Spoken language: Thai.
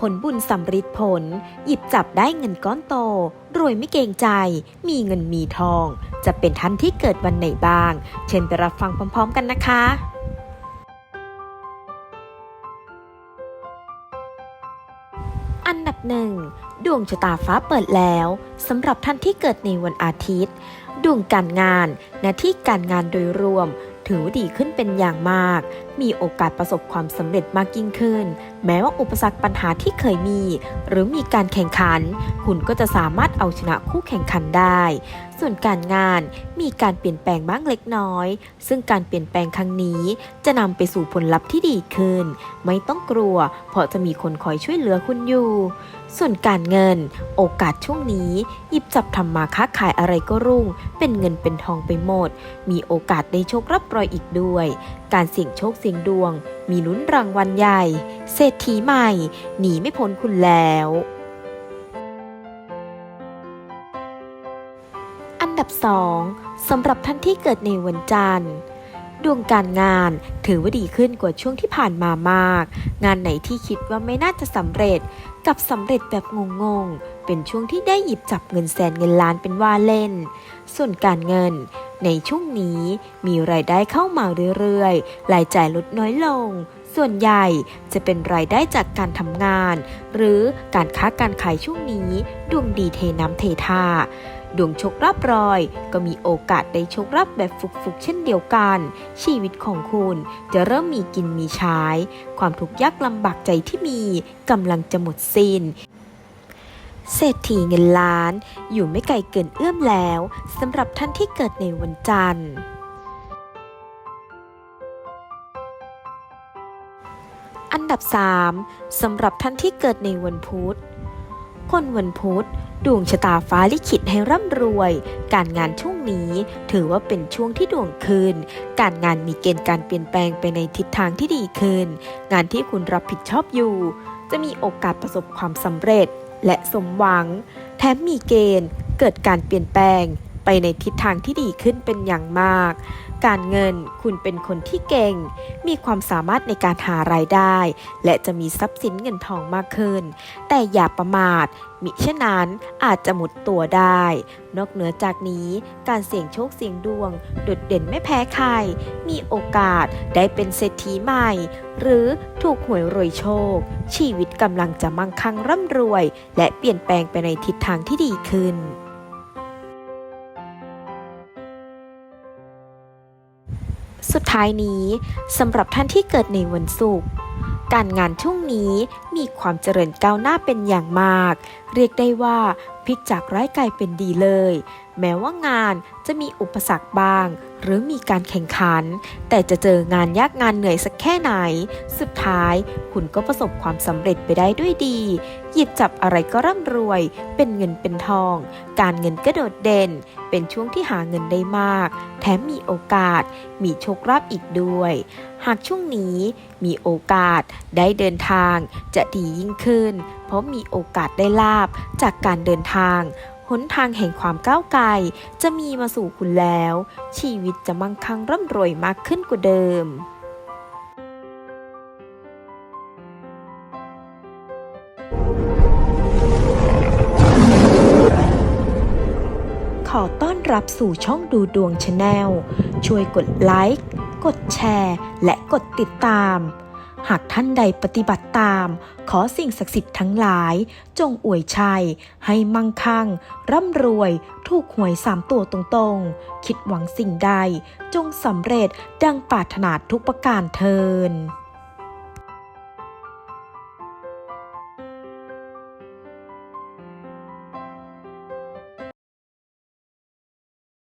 ผลบุญสำริดผล หยิบจับได้เงินก้อนโต รวยไม่เกรงใจ มีเงินมีทอง จะเป็นท่านที่เกิดวันไหนบ้าง เชิญไปรับฟังพร้อม ๆ กันนะคะอันดับหนึ่งดวงชะตาฟ้าเปิดแล้วสำหรับท่านที่เกิดในวันอาทิตย์ ดวงการงานหน้าที่การงานโดยรวม ถือว่าดีขึ้นเป็นอย่างมาก มีโอกาสประสบความสำเร็จมากยิ่งขึ้น แม้ว่าอุปสรรคปัญหาที่เคยมี หรือมีการแข่งขัน คุณก็จะสามารถเอาชนะคู่แข่งขันได้ ส่วนการงานมีการเปลี่ยนแปลงบ้างเล็กน้อย ซึ่งการเปลี่ยนแปลงครั้งนี้จะนำไปสู่ผลลัพธ์ที่ดีขึ้น ไม่ต้องกลัว เพราะจะมีคนคอยช่วยเหลือคุณอยู่ ส่วนการเงิน โอกาสช่วงนี้หยิบจับทำมาค้าขายอะไรก็รุ่ง เป็นเงินเป็นทองไปหมด มีโอกาสได้โชครับรอยอีกด้วย การเสี่ยงโชคเสี่ยงดวง มีลุ้นรางวัลใหญ่ เศรษฐีใหม่ หนีไม่พ้นคุณแล้ว อันดับ 2สำหรับท่านที่เกิดในวันจันทร์ดวงการงานถือว่าดีขึ้นกว่าช่วงที่ผ่านมามาก งานไหนที่คิดว่าไม่น่าจะสำเร็จกับสำเร็จแบบงงๆ เป็นช่วงที่ได้หยิบจับเงินแสนเงินล้านเป็นว่าเล่น ส่วนการเงิน ในช่วงนี้มีรายได้เข้ามาเรื่อยๆ รายจ่ายลดน้อยลง ส่วนใหญ่จะเป็นรายได้จากการทำงาน หรือการค้าการขายช่วงนี้ดวงดีเทน้ำเทท่าดวงโชครับรอย ก็มีโอกาสได้โชครับแบบฟุกๆ เช่นเดียวกัน ชีวิตของคุณจะเริ่มมีกินมีใช้ ความทุกข์ยากลำบากใจที่มีกำลังจะหมดสิน้น เศรษฐีเงินล้านอยู่ไม่ไกลเกินเอื้อมแล้วสำหรับท่านที่เกิดในวันจันทร์ อันดับ 3สำหรับท่านที่เกิดในวันพุธ คนวันพุธดวงชะตาฟ้าลิขิตให้ร่ำรวย การงานช่วงนี้ถือว่าเป็นช่วงที่ดวงคืน การงานมีเกณฑ์การเปลี่ยนแปลงไปในทิศทางที่ดีขึ้น งานที่คุณรับผิดชอบอยู่ จะมีโอกาสประสบความสำเร็จ และสมหวัง แถมมีเกณฑ์เกิดการเปลี่ยนแปลงไปในทิศทางที่ดีขึ้นเป็นอย่างมาก การเงินคุณเป็นคนที่เก่ง มีความสามารถในการหารายได้ และจะมีทรัพย์สินเงินทองมากขึ้น แต่อย่าประมาท มิเช่นนั้นอาจจะหมดตัวได้ นอกเหนือจากนี้การเสี่ยงโชคเสี่ยงดวงโดดเด่นไม่แพ้ใคร มีโอกาสได้เป็นเศรษฐีใหม่ หรือถูกหวยรวยโชค ชีวิตกำลังจะมั่งคั่งร่ำรวย และเปลี่ยนแปลงไปในทิศทางที่ดีขึ้น สุดท้ายนี้สำหรับท่านที่เกิดในวันศุกร์การงานช่วงนี้มีความเจริญก้าวหน้าเป็นอย่างมาก เรียกได้ว่าพลิกจากร้ายกลายเป็นดีเลย แม้ว่างานจะมีอุปสรรคบ้าง หรือมีการแข่งขัน แต่จะเจองานยากงานเหนื่อยสักแค่ไหน สุดท้ายคุณก็ประสบความสำเร็จไปได้ด้วยดี หยิบจับอะไรก็ร่ำรวย เป็นเงินเป็นทอง การเงินก็โดดเด่น เป็นช่วงที่หาเงินได้มาก แถมมีโอกาส มีโชคลาภอีกด้วย หากช่วงนี้มีโอกาสได้เดินทางจะดียิ่งขึ้น เพราะมีโอกาสได้ลาบจากการเดินทาง หนทางแห่งความก้าวไกลจะมีมาสู่คุณแล้ว ชีวิตจะมั่งคั่งร่ำรวยมากขึ้นกว่าเดิมขอต้อนรับสู่ช่องดูดวงชาแนล ช่วยกดไลค์ กดแชร์ และกดติดตาม หากท่านใดปฏิบัติตาม ขอสิ่งศักดิ์สิทธิ์ทั้งหลาย จงอวยชัย ให้มั่งคั่ง ร่ำรวย ถูกหวยสามตัวตรงๆ คิดหวังสิ่งใด จงสำเร็จดังปรารถนาทุกประการเทิน